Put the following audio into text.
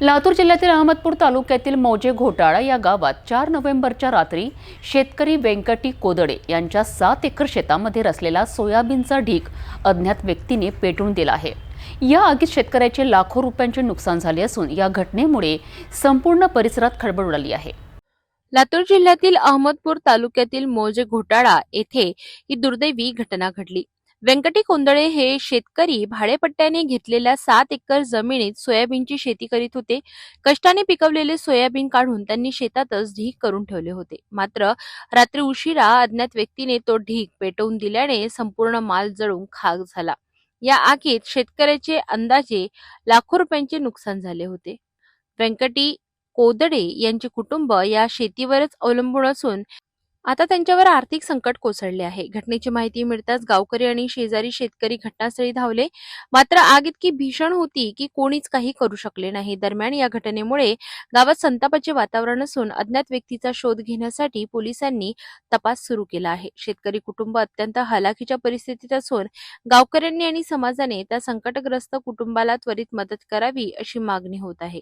लातूर जिल्ह्यातील अहमदपूर तालुक्यातील मौजे घोटाळा या गावात चार नोव्हेंबरच्या रात्री शेतकरी व्यंकटी कोदडे यांच्या सात एकर शेतामध्ये रचलेला सोयाबीनचा ढीक अज्ञात व्यक्तीने पेटून दिला आहे. या आगीत शेतकऱ्याचे लाखो रुपयांचे नुकसान झाले असून या घटनेमुळे संपूर्ण परिसरात खळबळ उडाली आहे. लातूर जिल्ह्यातील अहमदपूर तालुक्यातील मौजे घोटाळा येथे ही दुर्दैवी घटना घडली. व्यंकटी कोंदळे हे शेतकरी भाडेपट्ट्याने घेतलेल्या सात एकर जमिनीत सोयाबीनची शेती करीत होते. कष्टाने पिकवलेले सोयाबीन काढून त्यांनी शेतातच ढीक करून ठेवले होते. मात्र रात्री उशिरा अज्ञात व्यक्तीने तो ढीक पेटवून दिल्याने संपूर्ण माल जळून खाक झाला. या आगीत शेतकऱ्याचे अंदाजे लाखो रुपयांचे नुकसान झाले होते. व्यंकटी कोदडे यांचे कुटुंब या शेतीवरच अवलंबून असून आता त्यांच्यावर आर्थिक संकट कोसळले आहे. घटनेची माहिती मिळताच गावकरी आणि शेजारी शेतकरी घटनास्थळी धावले. मात्र आग इतकी भीषण होती की कोणीच काही करू शकले नाही. दरम्यान या घटनेमुळे गावात संतापाचे वातावरण असून अज्ञात व्यक्तीचा शोध घेण्यासाठी पोलिसांनी तपास सुरू केला आहे. शेतकरी कुटुंब अत्यंत हलाखीच्या परिस्थितीत असून गावकऱ्यांनी आणि समाजाने त्या संकटग्रस्त कुटुंबाला त्वरित मदत करावी अशी मागणी होत आहे.